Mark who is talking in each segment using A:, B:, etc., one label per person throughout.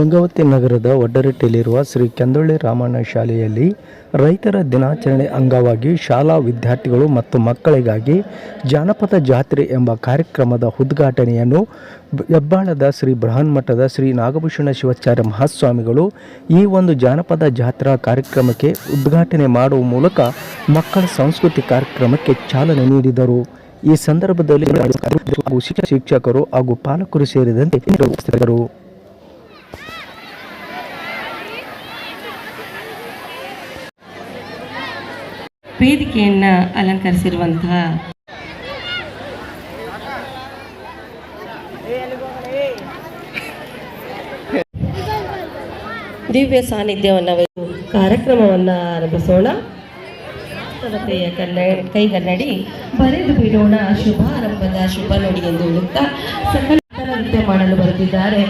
A: ಗಂಗಾವತಿ ನಗರದ ಒಡ್ಡರಟ್ಟಿಯಲ್ಲಿರುವ ಶ್ರೀ ಕೆಂದೊಳ್ಳಿ ರಾಮಣ್ಣ ಶಾಲೆಯಲ್ಲಿ ರೈತರ ದಿನಾಚರಣೆ ಅಂಗವಾಗಿ ಶಾಲಾ ವಿದ್ಯಾರ್ಥಿಗಳು ಮತ್ತು ಮಕ್ಕಳಿಗಾಗಿ ಜಾನಪದ ಜಾತ್ರೆ ಎಂಬ ಕಾರ್ಯಕ್ರಮದ ಉದ್ಘಾಟನೆಯನ್ನು ಹೆಬ್ಬಾಳದ ಶ್ರೀ ಬೃಹನ್ಮಠದ ಶ್ರೀ ನಾಗಭೂಷಣ ಶಿವಾಚಾರ್ಯ ಮಹಾಸ್ವಾಮಿಗಳು ಈ ಒಂದು ಜಾನಪದ ಜಾತ್ರಾ ಕಾರ್ಯಕ್ರಮಕ್ಕೆ ಉದ್ಘಾಟನೆ ಮಾಡುವ ಮೂಲಕ ಮಕ್ಕಳ ಸಂಸ್ಕೃತಿ ಕಾರ್ಯಕ್ರಮಕ್ಕೆ ಚಾಲನೆ ನೀಡಿದರು. ಈ ಸಂದರ್ಭದಲ್ಲಿ ಶಿಕ್ಷಕರು ಹಾಗೂ ಪಾಲಕರು ಸೇರಿದಂತೆ
B: ವೇದಿಕೆಯನ್ನು ಅಲಂಕರಿಸಿರುವಂತಹ ದಿವ್ಯ ಸಾನ್ನಿಧ್ಯವನ್ನು ಕಾರ್ಯಕ್ರಮವನ್ನು ಆರಂಭಿಸೋಣ. ಸರತೆಯ ಕನ್ನಡ ಕೈಗನ್ನಡಿ ಬರೆದು ಬಿಡೋಣ. ಶುಭಾರಂಭದ ಶುಭ ನುಡಿ ಎಂದು ಹೇಳುತ್ತಾ ಸಕಲ ನೃತ್ಯ ಮಾಡಲು ಬರುತ್ತಿದ್ದಾರೆ.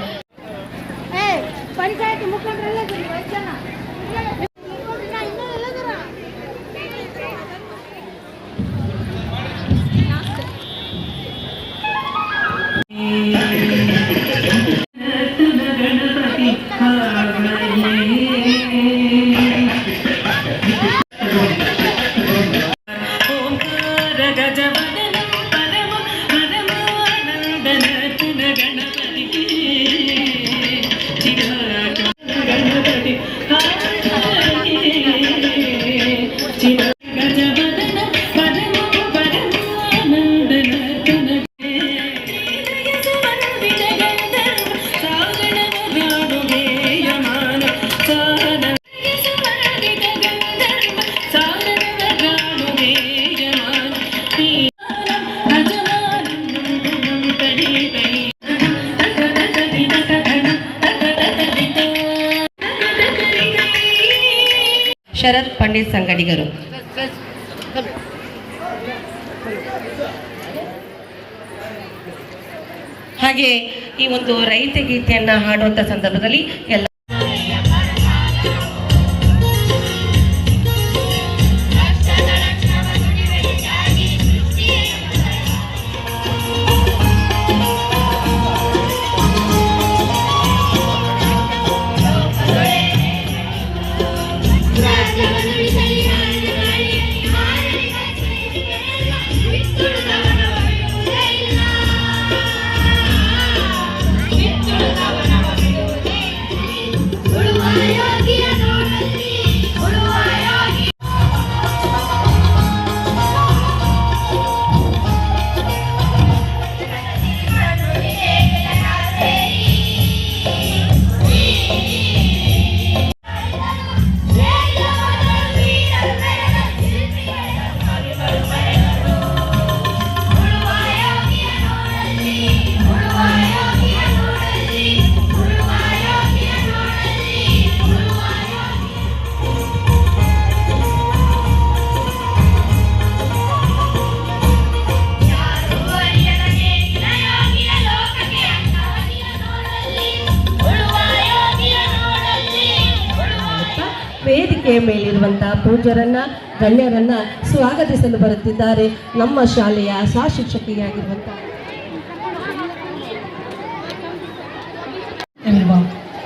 B: ಶರತ್ ಪಂಡಿತ್ ಸಂಗಡಿಗರು. ಹಾಗೆ ಈ ಒಂದು ರೈತ ಗೀತೆಯನ್ನ ಹಾಡುವಂಥ ಸಂದರ್ಭದಲ್ಲಿ ಎಲ್ಲ ವೇದಿಕೆಯ ಮೇಲಿರುವಂತಹ ಪೂಜರನ್ನ ಗಣ್ಯರನ್ನ ಸ್ವಾಗತಿಸಲು ಬರುತ್ತಿದ್ದಾರೆ ನಮ್ಮ ಶಾಲೆಯ ಸಹ ಶಿಕ್ಷಕಿಯಾಗಿರುವಂತಹ.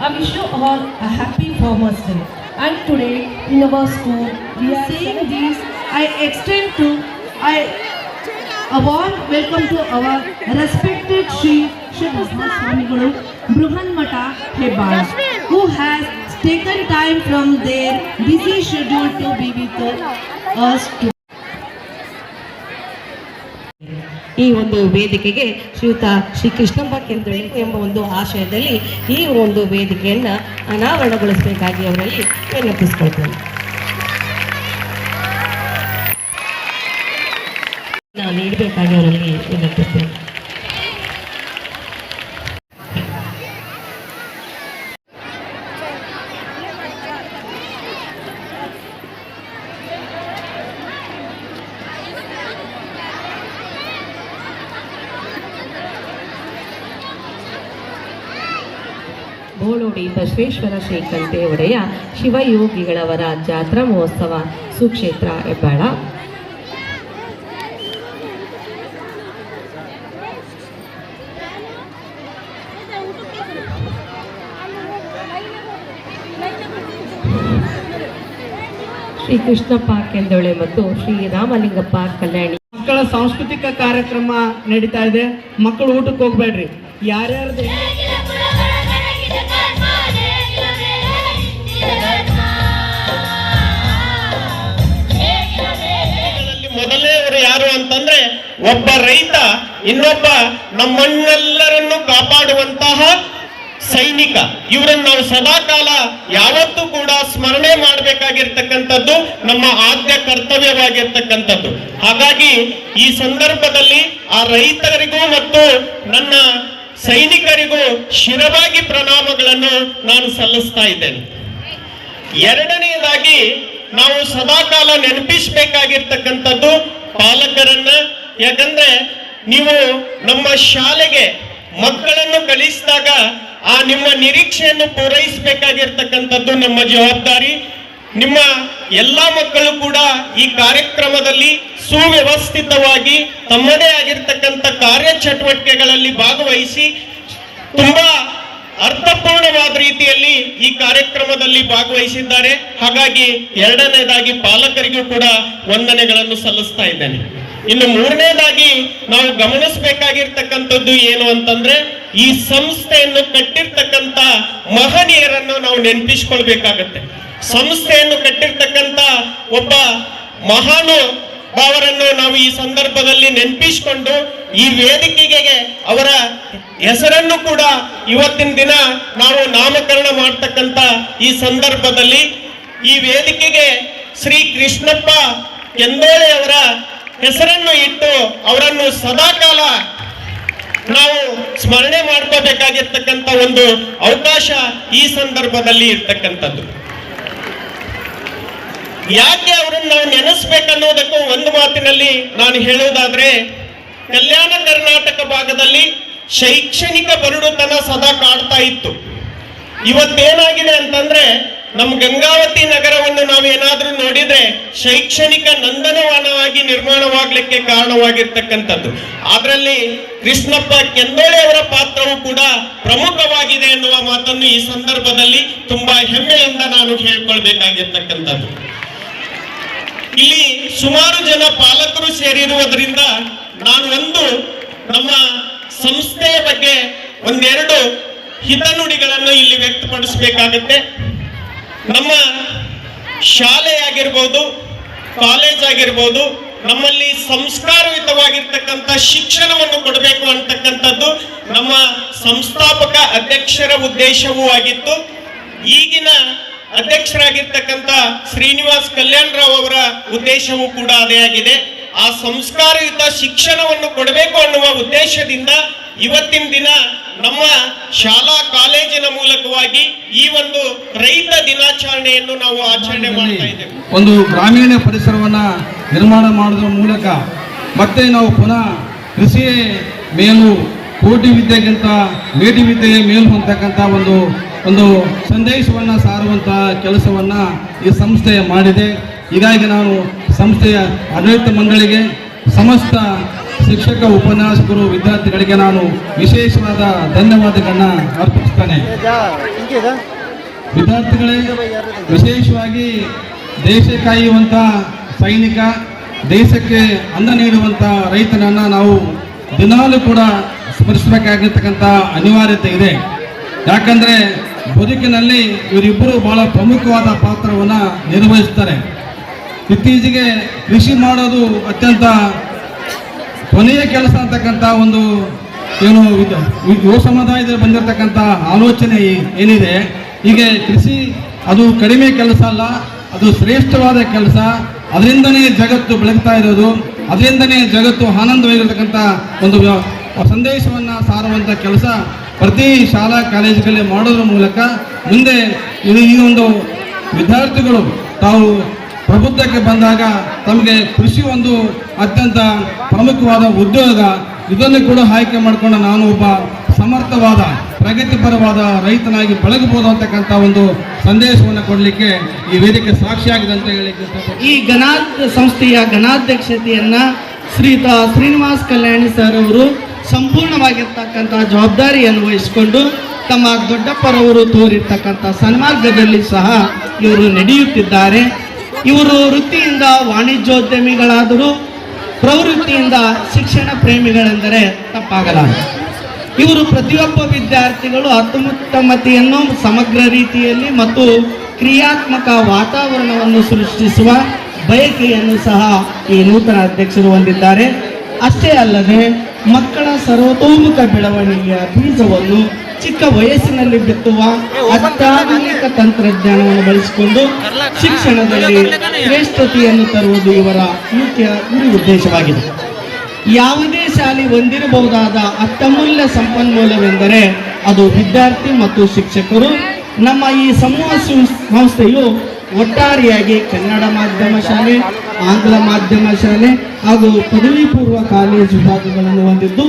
C: I wish you all a happy Farmers Day. And today in our school, we are seeing this. I extend to I a warm welcome to our respected Sri Shri Swamigalu Bruhan Mata Hebala, who has taken time from their busy schedule to be with us today.
B: ಈ ಒಂದು ವೇದಿಕೆಗೆ ಶ್ರೀಯುತ ಶ್ರೀ ಕೃಷ್ಣಪ್ಪ ಕೆಂದಳ್ಳಿ ಎಂಬ ಒಂದು ಆಶಯದಲ್ಲಿ ಈ ಒಂದು ವೇದಿಕೆಯನ್ನು ಅನಾವರಣಗೊಳಿಸಬೇಕಾಗಿ ಅವರಲ್ಲಿ ವಿನಂತಿಸ್ಕೊಳ್ತೇನೆ ನೀಡಬೇಕಾಗಿ ಅವರಲ್ಲಿ ವಿನಂತಿಸ್ತೇನೆ ಗೋಳೋಡಿ ಬಸವೇಶ್ವರ ಶ್ರೀಕಂಠೆ ಒಡೆಯ ಶಿವಯೋಗಿಗಳವರ ಜಾತ್ರಾ ಮಹೋತ್ಸವ ಸುಕ್ಷೇತ್ರ ಹೆಬ್ಬಾಳ. ಶ್ರೀ ಕೃಷ್ಣಪ್ಪ ಕೆಂದೊಳೆ ಮತ್ತು ಶ್ರೀ ರಾಮಲಿಂಗಪ್ಪ ಕಲ್ಯಾಣಿ.
D: ಮಕ್ಕಳ ಸಾಂಸ್ಕೃತಿಕ ಕಾರ್ಯಕ್ರಮ ನಡೀತಾ ಇದೆ. ಮಕ್ಕಳು ಊಟಕ್ಕೆ ಹೋಗ್ಬೇಡ್ರಿ. ಯಾರ್ಯಾರ್ದು
E: ಯಾರು ಅಂತಂದ್ರೆ ಒಬ್ಬ ರೈತ, ಇನ್ನೊಬ್ಬ ನಮ್ಮನ್ನೆಲ್ಲರನ್ನು ಕಾಪಾಡುವಂತಹ ಸೈನಿಕ. ಇವರನ್ನ ನಾವು ಸದಾಕಾಲ ಯಾವತ್ತೂ ಕೂಡ ಸ್ಮರಣೆ ಮಾಡಬೇಕಾಗಿರ್ತಕ್ಕಂಥದ್ದು, ನಮ್ಮ ಆದ್ಯ ಕರ್ತವ್ಯವಾಗಿರ್ತಕ್ಕಂಥದ್ದು. ಹಾಗಾಗಿ ಈ ಸಂದರ್ಭದಲ್ಲಿ ಆ ರೈತರಿಗೂ ಮತ್ತು ನನ್ನ ಸೈನಿಕರಿಗೂ ಶಿರವಾಗಿ ಪ್ರಣಾಮಗಳನ್ನು ನಾನು ಸಲ್ಲಿಸ್ತಾ ಇದ್ದೇನೆ. ಎರಡನೆಯದಾಗಿ ನಾವು ಸದಾಕಾಲ ನೆನಪಿಸಬೇಕಾಗಿರ್ತಕ್ಕಂಥದ್ದು ಪಾಲಕರನ್ನ? ಯಾಕಂದ್ರೆ ನೀವು ನಮ್ಮ ಶಾಲೆಗೆ ಮಕ್ಕಳನ್ನು ಕಳಿಸಿದಾಗ ಆ ನಿಮ್ಮ ನಿರೀಕ್ಷೆಯನ್ನು ಪೂರೈಸಬೇಕಾಗಿರ್ತಕ್ಕಂಥದ್ದು ನಮ್ಮ ಜವಾಬ್ದಾರಿ. ನಿಮ್ಮ ಎಲ್ಲ ಮಕ್ಕಳು ಕೂಡ ಈ ಕಾರ್ಯಕ್ರಮದಲ್ಲಿ ಸುವ್ಯವಸ್ಥಿತವಾಗಿ ತಮ್ಮದೇ ಆಗಿರ್ತಕ್ಕಂಥ ಕಾರ್ಯಚಟುವಟಿಕೆಗಳಲ್ಲಿ ಭಾಗವಹಿಸಿ ತುಂಬಾ ಅರ್ಥಪೂರ್ಣವಾದ ಈ ಕಾರ್ಯಕ್ರಮದಲ್ಲಿ ಭಾಗವಹಿಸಿದ್ದಾರೆ. ಹಾಗಾಗಿ ಎರಡನೇದಾಗಿ ಪಾಲಕರಿಗೂ ಕೂಡ ವಂದನೆಗಳನ್ನು ಸಲ್ಲಿಸ್ತಾ ಇದ್ದೇನೆ. ಇನ್ನು ಮೂರನೇದಾಗಿ ನಾವು ಗಮನಿಸಬೇಕಾಗಿರ್ತಕ್ಕಂಥದ್ದು ಏನು ಅಂತಂದ್ರೆ, ಈ ಸಂಸ್ಥೆಯನ್ನು ಕಟ್ಟಿರ್ತಕ್ಕಂಥ ಮಹನೀಯರನ್ನು ನಾವು ನೆನಪಿಸ್ಕೊಳ್ಬೇಕಾಗತ್ತೆ. ಸಂಸ್ಥೆಯನ್ನು ಕಟ್ಟಿರ್ತಕ್ಕಂಥ ಒಬ್ಬ ಮಹಾನು ಅವರನ್ನು ನಾವು ಈ ಸಂದರ್ಭದಲ್ಲಿ ನೆನಪಿಸಿಕೊಂಡು ಈ ವೇದಿಕೆಗೆ ಅವರ ಹೆಸರನ್ನು ಕೂಡ ಇವತ್ತಿನ ದಿನ ನಾವು ನಾಮಕರಣ ಮಾಡ್ತಕ್ಕಂಥ ಈ ಸಂದರ್ಭದಲ್ಲಿ ಈ ವೇದಿಕೆಗೆ ಶ್ರೀ ಕೃಷ್ಣಪ್ಪ ಕೆಂದೋಳೆ ಅವರ ಹೆಸರನ್ನು ಇಟ್ಟು ಅವರನ್ನು ಸದಾಕಾಲ ನಾವು ಸ್ಮರಣೆ ಮಾಡ್ಕೋಬೇಕಾಗಿರ್ತಕ್ಕಂಥ ಒಂದು ಅವಕಾಶ ಈ ಸಂದರ್ಭದಲ್ಲಿ ಇರ್ತಕ್ಕಂಥದ್ದು. ಯಾಕೆ ಅವರನ್ನು ನಾವು ನೆನೆಸ್ಬೇಕನ್ನೋದಕ್ಕೂ ಒಂದು ಮಾತಿನಲ್ಲಿ ನಾನು ಹೇಳುವುದಾದ್ರೆ, ಕಲ್ಯಾಣ ಕರ್ನಾಟಕ ಭಾಗದಲ್ಲಿ ಶೈಕ್ಷಣಿಕ ಬರಡುತನ ಸದಾ ಕಾಡ್ತಾ ಇತ್ತು. ಇವತ್ತೇನಾಗಿದೆ ಅಂತಂದ್ರೆ ನಮ್ಮ ಗಂಗಾವತಿ ನಗರವನ್ನು ನಾವೇನಾದ್ರೂ ನೋಡಿದ್ರೆ ಶೈಕ್ಷಣಿಕ ನಂದನವನವಾಗಿ ನಿರ್ಮಾಣವಾಗಲಿಕ್ಕೆ ಕಾರಣವಾಗಿರ್ತಕ್ಕಂಥದ್ದು. ಅದರಲ್ಲಿ ಕೃಷ್ಣಪ್ಪ ಕೆಂದೋಳೆ ಅವರ ಪಾತ್ರವು ಕೂಡ ಪ್ರಮುಖವಾಗಿದೆ ಎನ್ನುವ ಮಾತನ್ನು ಈ ಸಂದರ್ಭದಲ್ಲಿ ತುಂಬಾ ಹೆಮ್ಮೆಯಿಂದ ನಾನು ಹೇಳ್ಕೊಳ್ಬೇಕಾಗಿರ್ತಕ್ಕಂಥದ್ದು. ಇಲ್ಲಿ ಸುಮಾರು ಜನ ಪಾಲಕರು ಸೇರಿರುವುದರಿಂದ ನಾನು ಒಂದು ನಮ್ಮ ಸಂಸ್ಥೆಯ ಬಗ್ಗೆ ಒಂದೆರಡು ಹಿತನುಡಿಗಳನ್ನು ಇಲ್ಲಿ ವ್ಯಕ್ತಪಡಿಸಬೇಕಾಗುತ್ತೆ. ನಮ್ಮ ಶಾಲೆ ಆಗಿರ್ಬೋದು ಕಾಲೇಜ್ ಆಗಿರ್ಬೋದು, ನಮ್ಮಲ್ಲಿ ಸಂಸ್ಕಾರಯುತವಾಗಿರ್ತಕ್ಕಂಥ ಶಿಕ್ಷಣವನ್ನು ಕೊಡಬೇಕು ಅಂತಕ್ಕಂಥದ್ದು ನಮ್ಮ ಸಂಸ್ಥಾಪಕ ಅಧ್ಯಕ್ಷರ ಉದ್ದೇಶವೂ ಆಗಿತ್ತು. ಈಗಿನ ಅಧ್ಯಕ್ಷರಾಗಿರ್ತಕ್ಕಂಥ ಶ್ರೀನಿವಾಸ್ ಕಲ್ಯಾಣ್ ರಾವ್ ಅವರ ಉದ್ದೇಶವೂ ಕೂಡ ಅದೇ ಆಗಿದೆ. ಆ ಸಂಸ್ಕಾರಯುತ ಶಿಕ್ಷಣವನ್ನು ಕೊಡಬೇಕು ಅನ್ನುವ ಉದ್ದೇಶದಿಂದ ಇವತ್ತಿನ ದಿನ ನಮ್ಮ ಶಾಲಾ ಕಾಲೇಜಿನ ಮೂಲಕವಾಗಿ ಈ ಒಂದು ರೈತ ದಿನಾಚರಣೆಯನ್ನು ನಾವು ಆಚರಣೆ ಮಾಡ್ತಾ
F: ಒಂದು ಗ್ರಾಮೀಣ ಪರಿಸರವನ್ನ ನಿರ್ಮಾಣ ಮಾಡೋದ್ರ ಮೂಲಕ ಮತ್ತೆ ನಾವು ಪುನಃ ಕೃಷಿಯೇ ಮೇಲು ಕೋಟಿ ವಿದ್ಯೆಗಿಂತ ಮೇಟಿ ವಿದ್ಯೆಯೇ ಮೇಲು ಅಂತಕ್ಕಂಥ ಒಂದು ಒಂದು ಸಂದೇಶವನ್ನು ಸಾರುವಂಥ ಕೆಲಸವನ್ನು ಈ ಸಂಸ್ಥೆ ಮಾಡಿದೆ. ಹೀಗಾಗಿ ನಾನು ಸಂಸ್ಥೆಯ ಆಡಳಿತ ಮಂಡಳಿಗೆ, ಸಮಸ್ತ ಶಿಕ್ಷಕ, ಉಪನ್ಯಾಸಕರು, ವಿದ್ಯಾರ್ಥಿಗಳಿಗೆ ನಾನು ವಿಶೇಷವಾದ ಧನ್ಯವಾದಗಳನ್ನ ಅರ್ಪಿಸ್ತೇನೆ. ವಿದ್ಯಾರ್ಥಿಗಳೇ, ವಿಶೇಷವಾಗಿ ದೇಶ ಕಾಯುವಂಥ ಸೈನಿಕ, ದೇಶಕ್ಕೆ ಅನ್ನ ನೀಡುವಂಥ ರೈತನನ್ನು ನಾವು ದಿನಾಲೂ ಕೂಡ ಸ್ಮರಿಸಬೇಕಾಗಿರ್ತಕ್ಕಂಥ ಅನಿವಾರ್ಯತೆ ಇದೆ. ಯಾಕಂದ್ರೆ ಬದುಕಿನಲ್ಲಿ ಇವರಿಬ್ಬರು ಬಹಳ ಪ್ರಮುಖವಾದ ಪಾತ್ರವನ್ನ ನಿರ್ವಹಿಸ್ತಾರೆ. ಇತ್ತೀಚೆಗೆ ಕೃಷಿ ಮಾಡೋದು ಅತ್ಯಂತ ಕೊನೆಯ ಕೆಲಸ ಅಂತಕ್ಕಂಥ ಒಂದು ಏನು ಯುವ ಸಮುದಾಯದಲ್ಲಿ ಬಂದಿರತಕ್ಕಂಥ ಆಲೋಚನೆ ಏನಿದೆ, ಹೀಗೆ ಕೃಷಿ ಅದು ಕಡಿಮೆ ಕೆಲಸ ಅಲ್ಲ, ಅದು ಶ್ರೇಷ್ಠವಾದ ಕೆಲಸ, ಅದರಿಂದನೇ ಜಗತ್ತು ಬೆಳಗ್ತಾ ಇರೋದು, ಅದರಿಂದನೇ ಜಗತ್ತು ಆನಂದವಾಗಿರ್ತಕ್ಕಂಥ ಒಂದು ಸಂದೇಶವನ್ನ ಸಾರುವಂಥ ಕೆಲಸ ಪ್ರತಿ ಶಾಲಾ ಕಾಲೇಜುಗಳಲ್ಲಿ ಮಾಡೋದ್ರ ಮೂಲಕ ಮುಂದೆ ಇದು ಈ ಒಂದು ವಿದ್ಯಾರ್ಥಿಗಳು ತಾವು ಪ್ರಬುದ್ಧಕ್ಕೆ ಬಂದಾಗ ತಮಗೆ ಕೃಷಿ ಒಂದು ಅತ್ಯಂತ ಪ್ರಮುಖವಾದ ಉದ್ಯೋಗ ಇದನ್ನು ಕೂಡ ಆಯ್ಕೆ ಮಾಡಿಕೊಂಡು ನಾನು ಒಬ್ಬ ಸಮರ್ಥವಾದ, ಪ್ರಗತಿಪರವಾದ ರೈತನಾಗಿ ಬೆಳಗಬಹುದು ಅಂತಕ್ಕಂಥ ಒಂದು ಸಂದೇಶವನ್ನು ಕೊಡಲಿಕ್ಕೆ ಈ ವೇದಿಕೆ ಸಾಕ್ಷಿಯಾಗಿದೆ ಅಂತ ಹೇಳಿಕ್ಕೆ.
D: ಈ ಗಣಾ ಸಂಸ್ಥೆಯ ಗಣಾಧ್ಯಕ್ಷತೆಯನ್ನು ಶ್ರೀತ ಶ್ರೀನಿವಾಸ್ ಕಲ್ಯಾಣಿ ಸರ್ ಅವರು ಸಂಪೂರ್ಣವಾಗಿರ್ತಕ್ಕಂಥ ಜವಾಬ್ದಾರಿಯನ್ನು ವಹಿಸಿಕೊಂಡು ತಮ್ಮ ದೊಡ್ಡಪ್ಪರವರು ತೋರಿರ್ತಕ್ಕಂಥ ಸನ್ಮಾರ್ಗದಲ್ಲಿ ಸಹ ಇವರು ನಡೆಯುತ್ತಿದ್ದಾರೆ. ಇವರು ವೃತ್ತಿಯಿಂದ ವಾಣಿಜ್ಯೋದ್ಯಮಿಗಳಾದರೂ ಪ್ರವೃತ್ತಿಯಿಂದ ಶಿಕ್ಷಣ ಪ್ರೇಮಿಗಳೆಂದರೆ ತಪ್ಪಾಗಲಾರದು. ಇವರು ಪ್ರತಿಯೊಬ್ಬ ವಿದ್ಯಾರ್ಥಿಗಳು ಅತ್ಯುತ್ತಮತೆಯನ್ನು ಸಮಗ್ರ ರೀತಿಯಲ್ಲಿ ಮತ್ತು ಕ್ರಿಯಾತ್ಮಕ ವಾತಾವರಣವನ್ನು ಸೃಷ್ಟಿಸುವ ಬಯಕೆಯನ್ನು ಸಹ ಈ ನೂತನ ಅಧ್ಯಕ್ಷರು ಹೊಂದಿದ್ದಾರೆ. ಅಷ್ಟೇ ಅಲ್ಲದೆ ಮಕ್ಕಳ ಸರ್ವತೋಮುಖ ಬೆಳವಣಿಗೆಯ ಬೀಜವನ್ನು ಚಿಕ್ಕ ವಯಸ್ಸಿನಲ್ಲಿ ಬಿತ್ತುವ ಅತ್ಯಾಧುನಿಕ ತಂತ್ರಜ್ಞಾನವನ್ನು ಬಳಸಿಕೊಂಡು ಶಿಕ್ಷಣದಲ್ಲಿ ಶ್ರೇಷ್ಠತೆಯನ್ನು ತರುವುದು ಇವರ ಮುಖ್ಯ ಗುರಿ ಉದ್ದೇಶವಾಗಿದೆ ಯಾವುದೇ ಶಾಲೆ ಹೊಂದಿರಬಹುದಾದ ಅತ್ಯಮೂಲ್ಯ ಸಂಪನ್ಮೂಲವೆಂದರೆ ಅದು ವಿದ್ಯಾರ್ಥಿ ಮತ್ತು ಶಿಕ್ಷಕರು. ನಮ್ಮ ಈ ಸಮೂಹ ಸಂಸ್ಥೆಯು ಒಟ್ಟಾರೆಯಾಗಿ ಕನ್ನಡ ಮಾಧ್ಯಮ ಶಾಲೆ ಆಂಗ್ಲ ಮಾಧ್ಯಮ ಶಾಲೆ ಹಾಗೂ ಪದವಿ ಪೂರ್ವ ಕಾಲೇಜು ವಿಭಾಗಗಳನ್ನು ಹೊಂದಿದ್ದು,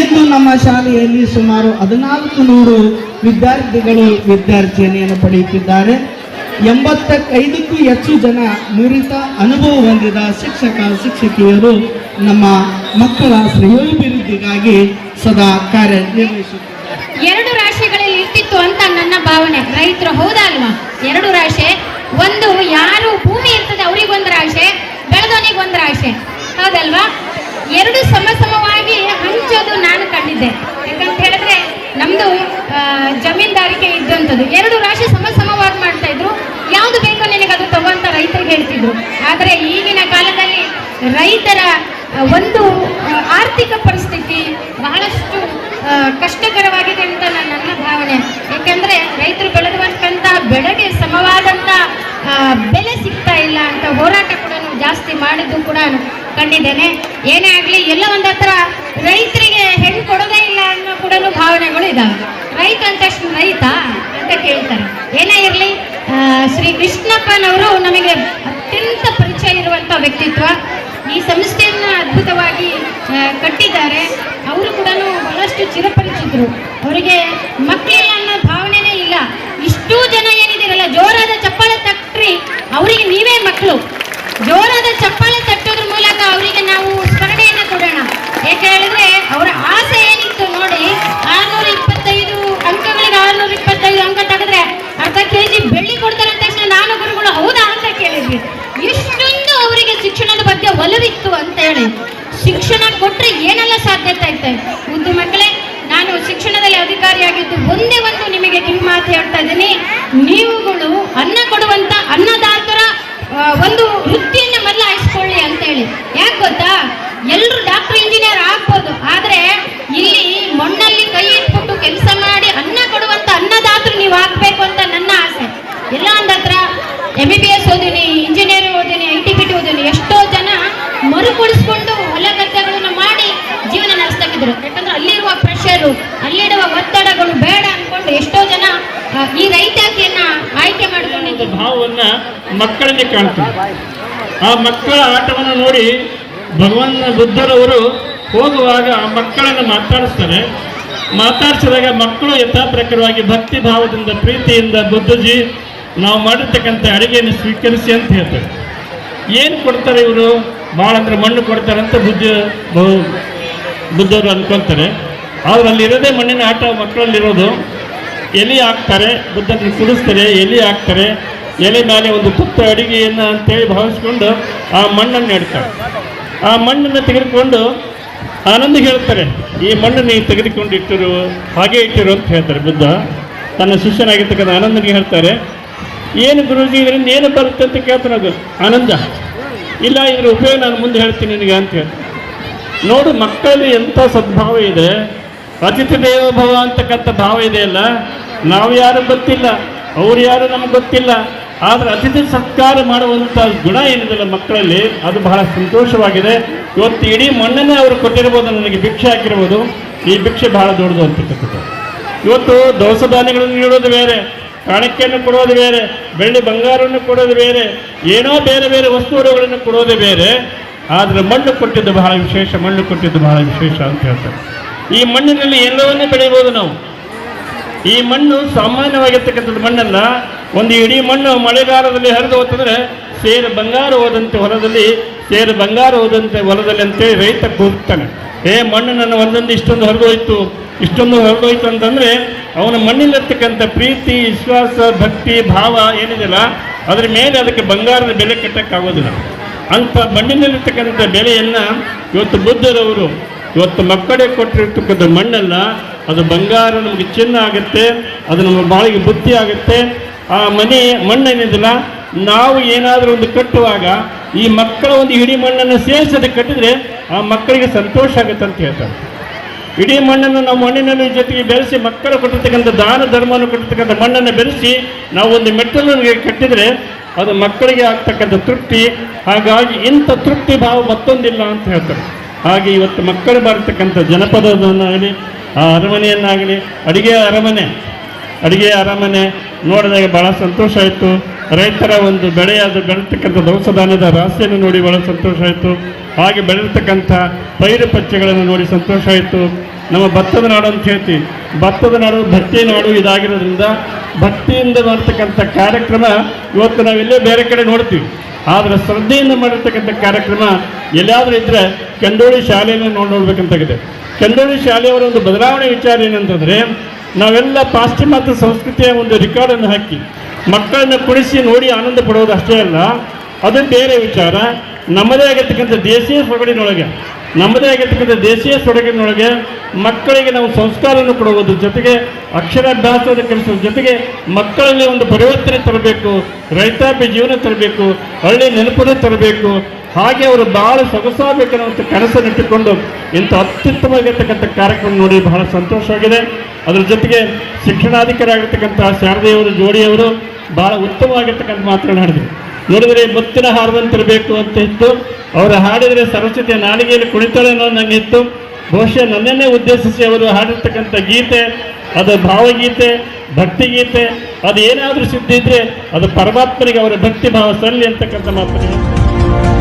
D: ಇಂದು ನಮ್ಮ ಶಾಲೆಯಲ್ಲಿ ಸುಮಾರು ಹದಿನಾಲ್ಕು ನೂರು ವಿದ್ಯಾರ್ಥಿಗಳು ವಿದ್ಯಾರ್ಥಿನಿಯನ್ನು ಪಡೆಯುತ್ತಿದ್ದಾರೆ. ಎಂಬತ್ತೈದಕ್ಕೂ ಹೆಚ್ಚು ಜನ ನುರಿತ ಅನುಭವ ಹೊಂದಿದ ಶಿಕ್ಷಕ, ಶಿಕ್ಷಕಿಯರು ನಮ್ಮ ಮಕ್ಕಳ ಶ್ರೇಯೋಭಿವೃದ್ಧಿಗಾಗಿ ಸದಾ ಕಾರ್ಯನಿರ್ವಹಿಸುತ್ತಿದ್ದಾರೆ.
G: ಎರಡು ರಾಶಿಗಳಲ್ಲಿ ಇರ್ತಿತ್ತು ಅಂತ ನನ್ನ ಭಾವನೆ. ರೈತರು ಹೌದಾ ಅಲ್ವಾ? ಎರಡು ರಾಶಿ ಒಂದು ಯಾರು ಭೂಮಿ ಇರ್ತದೆ ಅವ್ರಿಗೊಂದು ರಾಶಿ ಬೆಳೆದವನಿಗೊಂದು ರಾಶಿ. ಹೌದಲ್ವಾ? ಎರಡು ಸಮ ಸಮವಾಗಿ ಹಂಚೋದು ನಾನು ಕಂಡಿದ್ದೆ. ಯಾಕಂತ ಹೇಳಿದ್ರೆ ನಮ್ದು ಜಮೀನ್ದಾರಿಕೆ ಇದ್ದಂಥದ್ದು ಎರಡು ರಾಶಿ ಸಮ ಸಮವಾಗಿ ಮಾಡ್ತಾ ಇದ್ರು. ಯಾವ್ದು ಬೇಕೋ ನಿನಗೆ ಅದು ತಗೋಂತ ರೈತರಿಗೆ ಹೇಳ್ತಿದ್ರು. ಆದರೆ ಈಗಿನ ಕಾಲದಲ್ಲಿ ರೈತರ ಒಂದು ಆರ್ಥಿಕ ಪರಿಸ್ಥಿತಿ ಬಹಳಷ್ಟು ಕಷ್ಟಕರವಾಗಿದೆ ಅಂತ ನನ್ನ ಭಾವನೆ. ಯಾಕಂದ್ರೆ ರೈತರು ಬೆಳೆದಂತ ಬೆಳೆಗೆ ಸಮವಾದಂತ ಆ, ಬೆಲೆ ಸಿಗ್ತಾ ಇಲ್ಲ ಅಂತ ಹೋರಾಟ ಕೂಡ ಜಾಸ್ತಿ ಮಾಡಿದ್ದು ಕೂಡ ಕಂಡಿದ್ದೇನೆ. ಏನೇ ಆಗಲಿ, ಎಲ್ಲ ಒಂದತ್ರ ರೈತರಿಗೆ ಹೆಣ್ಣು ಕೊಡೋದೇ ಇಲ್ಲ ಅನ್ನೋ ಕೂಡ ಭಾವನೆಗಳು ಇದಾವೆ. ರೈತ ಅಂತ ರೈತ ಅಂತ ಕೇಳ್ತಾರೆ. ಏನೇ ಇರಲಿ ಶ್ರೀ ಕೃಷ್ಣಪ್ಪನವರು ನಮಗೆ ಅತ್ಯಂತ ಪರಿಚಯ ಇರುವಂಥ ವ್ಯಕ್ತಿತ್ವ. ಈ ಸಂಸ್ಥೆಯನ್ನು ಅದ್ಭುತವಾಗಿ ಕಟ್ಟಿದ್ದಾರೆ. ಅವರು ಕೂಡ ಬಹಳಷ್ಟು ಚಿರಪರಿಚಿತರು. ಅವರಿಗೆ ಮಕ್ಕಳಿಲ್ಲ ಭಾವನೆನೇ ಇಲ್ಲ ಇಷ್ಟೂ ಜನ ಏನಿದ್ದೀರಲ್ಲ ಜೋರಾದ ಚಪ್ಪಾಳೆ ತಟ್ರಿ ಅವರಿಗೆ ನೀವೇ ಮಕ್ಕಳು ಜೋರಾದ ಚಪ್ಪಾಳೆ ತಟ್ಟೋದ್ರ ಮೂಲಕ ಅವರಿಗೆ ನಾವು ಸ್ಮರಣೆಯನ್ನ ಏಕೆ ಹೇಳಿದ್ರೆ ಅವರ ಆಸೆ ಏನಿತ್ತು ನೋಡಿ ಆರ್ನೂರ ಇಪ್ಪತ್ತೈದು ಅಂಕಗಳಿಗೆ ಆರ್ನೂರ ಇಪ್ಪತ್ತೈದು ಅಂಕ ತೆಗೆದ್ರೆ ಅರ್ಧ ಕೆ ಜಿ ಬೆಳ್ಳಿ ಕೊಡ್ತಾರೆ ಅಂತ ತಕ್ಷಣ ನಾನು ಗುರುಗಳು ಹೌದಾ ಅಂತ ಕೇಳಿದ್ವಿ. ಇಷ್ಟೊಂದು ಅವರಿಗೆ ಶಿಕ್ಷಣದ ಬಗ್ಗೆ ಒಲವಿತ್ತು ಅಂತ ಹೇಳಿ. ಶಿಕ್ಷಣ ಕೊಟ್ಟರೆ ಏನೆಲ್ಲ ಸಾಧ್ಯತೆ ಐತೆ? ಒಂದು ಮಕ್ಕಳೇ, ನಾನು ಶಿಕ್ಷಣದಲ್ಲಿ ಅಧಿಕಾರಿಯಾಗಿದ್ದು ಒಂದೇ ಒಂದು ನಿಮಗೆ ಕಿವಿಮಾತು ಹೇಳ್ತಾ ಇದ್ದೀನಿ. ನೀವುಗಳು ಅನ್ನ ಕೊಡುವಂತ ಅನ್ನದಾತರ ಒಂದು ವೃತ್ತಿಯನ್ನು ಮೊದಲು ಆಯಿಸ್ಕೊಳ್ಳಿ ಅಂತ ಹೇಳಿ. ಯಾಕೆ ಗೊತ್ತಾ? ಎಲ್ಲರೂ ಡಾಕ್ಟರ್ ಇಂಜಿನಿಯರ್ ಆಗ್ಬೋದು ಆದ್ರೆ ಇಲ್ಲಿ ಮಣ್ಣಲ್ಲಿ ಕೈ ಇಟ್ಬಿಟ್ಟು ಕೆಲಸ ಮಾಡಿ ಅನ್ನ ಕೊಡುವಂತ ಅನ್ನದಾತರು ನೀವು ಆಗ್ಬೇಕು ಅಂತ ನನ್ನ ಆಸೆ ಎಲ್ಲ ಒಂದ್ ಹತ್ರ ಎಂ ಬಿ ಬಿ ಎಸ್ ಓದಿನಿ ಇಂಜಿನಿಯರಿಂಗ್ ಓದಿನಿ ಐ ಟಿ ಬಿ ಟಿ ಓದಿನಿ ಎಷ್ಟೋ ಜನ ಮರುಕೂಡಿಸ್ಕೊಂಡು ಹೊಲ ಗದ್ದೆಗಳನ್ನ ಮಾಡಿ ಜೀವನ ನಡೆಸ್ತಾ ಇದ್ರು ಯಾಕಂದ್ರೆ ಅಲ್ಲಿರುವ ಪ್ರೆಷರು ಅಲ್ಲಿರುವ ಒತ್ತಡಗಳು ಬೇಡ ಅನ್ಕೊಂಡು ಎಷ್ಟೋ ಜನ ಆ, ಈ ರೈತಾಕಿಯನ್ನ ಆಯ್ಕೆ ಮಾಡ್ಕೊಂಡಿದ್ರು
H: ಭಾವವನ್ನ ಮಕ್ಕಳಲ್ಲಿ ಕಾಣ್ತೀವಿ ಆ ಮಕ್ಕಳ ಆಟವನ್ನು ನೋಡಿ ಭಗವಾನ್ ಬುದ್ಧರವರು ಹೋಗುವಾಗ ಆ ಮಕ್ಕಳನ್ನು ಮಾತಾಡಿಸ್ತಾರೆ. ಮಾತಾಡಿಸಿದಾಗ ಮಕ್ಕಳು ಯಥಾ ಪ್ರಕಾರವಾಗಿ ಭಕ್ತಿ ಭಾವದಿಂದ, ಪ್ರೀತಿಯಿಂದ, ಬುದ್ಧಜಿ, ನಾವು ಮಾಡಿರ್ತಕ್ಕಂಥ ಅಡುಗೆಯನ್ನು ಸ್ವೀಕರಿಸಿ ಅಂತ ಹೇಳ್ತಾರೆ. ಏನು ಕೊಡ್ತಾರೆ ಇವರು? ಭಾಳ ಅಂದರೆ ಮಣ್ಣು ಕೊಡ್ತಾರೆ ಅಂತ ಬುದ್ಧ ಬುದ್ಧರು ಅನ್ಕೊಂತಾರೆ. ಆದ್ರೆ ಅಲ್ಲಿರೋದೇ ಮಣ್ಣಿನ ಆಟ ಮಕ್ಕಳಲ್ಲಿರೋದು. ಎಲಿ ಹಾಕ್ತಾರೆ ಬುದ್ಧನ ಕುಡಿಸ್ತಾರೆ ಎಲಿ ಹಾಕ್ತಾರೆ. ಎಲೆ ಮೇಲೆ ಒಂದು ತುತ್ತ ಅಡಿಗೆಯನ್ನು ಅಂತೇಳಿ ಭಾವಿಸ್ಕೊಂಡು ಆ ಮಣ್ಣನ್ನು ನೆಡ್ತಾರೆ. ಆ ಮಣ್ಣನ್ನು ತೆಗೆದುಕೊಂಡು ಆನಂದ ಹೇಳ್ತಾರೆ, ಈ ಮಣ್ಣು ನೀವು ತೆಗೆದುಕೊಂಡು ಇಟ್ಟಿರು, ಹಾಗೆ ಇಟ್ಟಿರು ಅಂತ ಹೇಳ್ತಾರೆ ಬುದ್ಧ. ತನ್ನ ಶಿಷ್ಯನಾಗಿರ್ತಕ್ಕಂಥ ಆನಂದನಿಗೆ ಹೇಳ್ತಾರೆ, ಏನು ಗುರುಜಿ, ಇದರಿಂದ ಏನು ಬರುತ್ತೆ ಅಂತ ಕೇಳ್ತಾನೆ ಅದು, ಆನಂದ. ಇಲ್ಲ, ಇದ್ರ ಉಪಯೋಗ ನಾನು ಮುಂದೆ ಹೇಳ್ತೀನಿ ನಿನಗೆ ಅಂತ ಹೇಳ್ತಾರೆ. ನೋಡು, ಮಕ್ಕಳಲ್ಲಿ ಎಂಥ ಸದ್ಭಾವ ಇದೆ. ಅತಿಥಿ ದೇವಭವ ಅಂತಕ್ಕಂಥ ಭಾವ ಇದೆಯಲ್ಲ, ನಾವು ಯಾರು ಗೊತ್ತಿಲ್ಲ, ಅವ್ರು ಯಾರು ನಮ್ಗೆ ಗೊತ್ತಿಲ್ಲ. ಆದರೆ ಅತಿಥಿ ಸತ್ಕಾರ ಮಾಡುವಂಥ ಗುಣ ಏನಿದೆಯಲ್ಲ ಮಕ್ಕಳಲ್ಲಿ, ಅದು ಬಹಳ ಸಂತೋಷವಾಗಿದೆ. ಇವತ್ತು ಇಡೀ ಮಣ್ಣನ್ನೇ ಅವರು ಕೊಟ್ಟಿರ್ಬೋದು, ನನಗೆ ಭಿಕ್ಷೆ ಹಾಕಿರ್ಬೋದು. ಈ ಭಿಕ್ಷೆ ಬಹಳ ದೊಡ್ಡದು ಅಂತಕ್ಕಂಥದ್ದು ಇವತ್ತು ದವಸ ಧಾನ್ಯಗಳನ್ನು ನೀಡೋದು ಬೇರೆ, ಕಾಣಿಕೆಯನ್ನು ಕೊಡೋದು ಬೇರೆ, ಬೆಳ್ಳಿ ಬಂಗಾರವನ್ನು ಕೊಡೋದು ಬೇರೆ, ಏನೋ ಬೇರೆ ಬೇರೆ ವಸ್ತುಗಳನ್ನು ಕೊಡೋದು ಬೇರೆ. ಆದರೆ ಮಣ್ಣು ಕೊಟ್ಟಿದ್ದು ಬಹಳ ವಿಶೇಷ, ಮಣ್ಣು ಕೊಟ್ಟಿದ್ದು ಬಹಳ ವಿಶೇಷ ಅಂತ ಹೇಳ್ತಾರೆ. ಈ ಮಣ್ಣಿನಲ್ಲಿ ಎಲ್ಲವನ್ನೇ ಬೆಳೆಯಬಹುದು ನಾವು. ಈ ಮಣ್ಣು ಸಾಮಾನ್ಯವಾಗಿರ್ತಕ್ಕಂಥದ್ದು ಮಣ್ಣಲ್ಲ ಒಂದು ಇಡೀ ಮಣ್ಣು ಮಳೆಗಾಲದಲ್ಲಿ ಹರಿದು ಹೋಗ್ತಂದ್ರೆ ಸೇರು ಬಂಗಾರ ಹೋದಂತೆ ಹೊಲದಲ್ಲಿ, ಸೇರು ಬಂಗಾರ ಹೋದಂತೆ ಹೊಲದಲ್ಲಿ ಅಂತೇಳಿ ರೈತ ಕೂಗ್ತಾನೆ. ಏ, ಮಣ್ಣು ನನ್ನ ಹೊಲದಲ್ಲಿ ಇಷ್ಟೊಂದು ಹರಿದು ಹೋಯ್ತು ಇಷ್ಟೊಂದು ಹರಿದು ಹೋಯ್ತು ಅಂತಂದ್ರೆ ಅವನ ಮಣ್ಣಿಲಿರ್ತಕ್ಕಂಥ ಪ್ರೀತಿ, ವಿಶ್ವಾಸ, ಭಕ್ತಿ, ಭಾವ ಏನಿದೆಯಲ್ಲ, ಅದ್ರ ಮೇಲೆ ಅದಕ್ಕೆ ಬಂಗಾರದ ಬೆಲೆ ಕಟ್ಟಕ್ಕಾಗೋದಿಲ್ಲ. ಅಂಥ ಮಣ್ಣಿನಲ್ಲಿರ್ತಕ್ಕಂಥ ಬೆಲೆಯನ್ನು ಇವತ್ತು ಬುದ್ಧರವರು, ಇವತ್ತು ಮಕ್ಕಳಿಗೆ ಕೊಟ್ಟಿರ್ತಕ್ಕಂಥ ಮಣ್ಣಲ್ಲ, ಅದು ಬಂಗಾರ ನಮಗೆ ಚಿನ್ನ ಆಗುತ್ತೆ, ಅದು ನಮ್ಮ ಬಾಳಿಗೆ ಬುದ್ಧಿ ಆಗುತ್ತೆ ಆ ಮನೆ ಮಣ್ಣೇನಿದಿಲ್ಲ ನಾವು ಏನಾದರೂ ಒಂದು ಕಟ್ಟುವಾಗ ಈ ಮಕ್ಕಳ ಒಂದು ಇಡೀ ಮಣ್ಣನ್ನು ಸೇರಿಸದೆ ಕಟ್ಟಿದ್ರೆ ಆ ಮಕ್ಕಳಿಗೆ ಸಂತೋಷ ಆಗುತ್ತೆ ಅಂತ ಹೇಳ್ತಾರೆ. ಇಡೀ ಮಣ್ಣನ್ನು ನಾವು ಮಣ್ಣಿನಲ್ಲಿ ಜೊತೆಗೆ ಬೆರೆಸಿ ಮಕ್ಕಳು ಕೊಟ್ಟಿರ್ತಕ್ಕಂಥ ದಾನ ಧರ್ಮವನ್ನು ಕೊಟ್ಟಿರ್ತಕ್ಕಂಥ ಮಣ್ಣನ್ನು ಬೆರೆಸಿ ನಾವು ಒಂದು ಮೆಟ್ಟಲನ್ನು ಕಟ್ಟಿದರೆ ಅದು ಮಕ್ಕಳಿಗೆ ಆಗ್ತಕ್ಕಂಥ ತೃಪ್ತಿ. ಹಾಗಾಗಿ ಇಂಥ ತೃಪ್ತಿ ಭಾವ ಮತ್ತೊಂದಿಲ್ಲ ಅಂತ ಹೇಳ್ತಾರೆ. ಹಾಗೆ ಇವತ್ತು ಮಕ್ಕಳು ಬರ್ತಕ್ಕಂಥ ಜನಪದವನ್ನಾಗಲಿ, ಆ ಅರಮನೆಯನ್ನಾಗಲಿ ಅಡುಗೆ ಅರಮನೆ ಅಡುಗೆ ಅರಮನೆ ನೋಡಿದಾಗ ಭಾಳ ಸಂತೋಷ ಆಯಿತು. ರೈತರ ಒಂದು ಬೆಳೆಯಾದ ಬೆಳೆತಕ್ಕಂಥ ದವಸ ಧಾನ್ಯದ ರಾಶಿಯನ್ನು ನೋಡಿ ಭಾಳ ಸಂತೋಷ ಆಯಿತು. ಹಾಗೆ ಬೆಳೆದಿರ್ತಕ್ಕಂಥ ಪೈರು ಪಚ್ಚೆಗಳನ್ನು ನೋಡಿ ಸಂತೋಷ ಆಯಿತು. ನಮ್ಮ ಭತ್ತದ ನಾಡು ಅಂತ ಹೇಳ್ತಿ, ಭತ್ತದ ನಾಡು ಭಕ್ತಿ ನಾಡು ಇದಾಗಿರೋದ್ರಿಂದ ಭಕ್ತಿಯಿಂದ ಮಾಡ್ತಕ್ಕಂಥ ಕಾರ್ಯಕ್ರಮ ಇವತ್ತು ನಾವೆಲ್ಲೇ ಬೇರೆ ಕಡೆ ನೋಡ್ತೀವಿ. ಆದರೆ ಶ್ರದ್ಧೆಯಿಂದ ಮಾಡಿರ್ತಕ್ಕಂಥ ಕಾರ್ಯಕ್ರಮ ಎಲ್ಲಾದರೂ ಇದ್ದರೆ ಕೆಂಡೋಳಿ ಶಾಲೆಯನ್ನು ನೋಡಿ ನೋಡ್ಬೇಕಂತಾಗಿದೆ. ಕೆಂಡೋಳಿ ಶಾಲೆಯವರ ಒಂದು ಬದಲಾವಣೆ ವಿಚಾರ ಏನಂತಂದರೆ ನಾವೆಲ್ಲ ಪಾಶ್ಚಿಮಾತ್ಯ ಸಂಸ್ಕೃತಿಯ ಒಂದು ರೆಕಾರ್ಡನ್ನು ಹಾಕಿ ಮಕ್ಕಳನ್ನು ಕುಡಿಸಿ ನೋಡಿ ಆನಂದ ಪಡೋದು ಅಷ್ಟೇ ಅಲ್ಲ, ಅದು ಬೇರೆ ವಿಚಾರ. ನಮ್ಮದೇ ಆಗಿರ್ತಕ್ಕಂಥ ದೇಶೀಯ ಸೊಗಡಿನೊಳಗೆ, ನಮ್ಮದೇ ಆಗಿರ್ತಕ್ಕಂಥ ದೇಶೀಯ ಸೊಗಡಿನೊಳಗೆ ಮಕ್ಕಳಿಗೆ ನಾವು ಸಂಸ್ಕಾರವನ್ನು ಕೊಡುವುದು ಜೊತೆಗೆ, ಅಕ್ಷರಾಭ್ಯಾಸದ ಕಲಿಸುವ ಜೊತೆಗೆ ಮಕ್ಕಳಲ್ಲಿ ಒಂದು ಪರಿವರ್ತನೆ ತರಬೇಕು, ರೈತಾಪಿ ಜೀವನ ತರಬೇಕು, ಹಳ್ಳಿ ನೆನಪನ್ನು ತರಬೇಕು. ಹಾಗೆ ಅವರು ಬಹಳ ಸೊಗಸಾಗಬೇಕನ್ನುವಂಥ ಕನಸನ್ನು ಇಟ್ಟುಕೊಂಡು ಇಂಥ ಅತ್ಯುತ್ತಮವಾಗಿರ್ತಕ್ಕಂಥ ಕಾರ್ಯಕ್ರಮ ನೋಡಿ ಬಹಳ ಸಂತೋಷವಾಗಿದೆ. ಅದರ ಜೊತೆಗೆ ಶಿಕ್ಷಣಾಧಿಕಾರಿಯಾಗಿರ್ತಕ್ಕಂಥ ಶಾರದೆಯವರು, ಜೋಡಿಯವರು ಬಹಳ ಉತ್ತಮವಾಗಿರ್ತಕ್ಕಂಥ ಮಾತನಾಡಿದರು ನೋಡಿದರೆ ಮುತ್ತಿನ ಹಾರವನ್ನು ಅಂತ ಇತ್ತು. ಅವರು ಹಾಡಿದರೆ ಸರಸ್ವತಿಯ ನಾಲಿಗೆಯಲ್ಲಿ ಕುಣಿತಾಳೆ ಅನ್ನೋದು ನನಗಿತ್ತು ಬಹುಶಃ ನನ್ನನ್ನೇ ಉದ್ದೇಶಿಸಿ ಅವರು ಹಾಡಿರ್ತಕ್ಕಂಥ ಗೀತೆ, ಅದು ಭಾವಗೀತೆ, ಭಕ್ತಿಗೀತೆ, ಅದು ಏನಾದರೂ ಸಿದ್ಧ ಇದ್ರೆ ಅದು ಪರಮಾತ್ಮನಿಗೆ ಅವರ ಭಕ್ತಿ ಭಾವ ಸಲ್ಲಿ ಅಂತಕ್ಕಂಥ ಮಾತನ್ನು ಹೇಳ್ತಾರೆ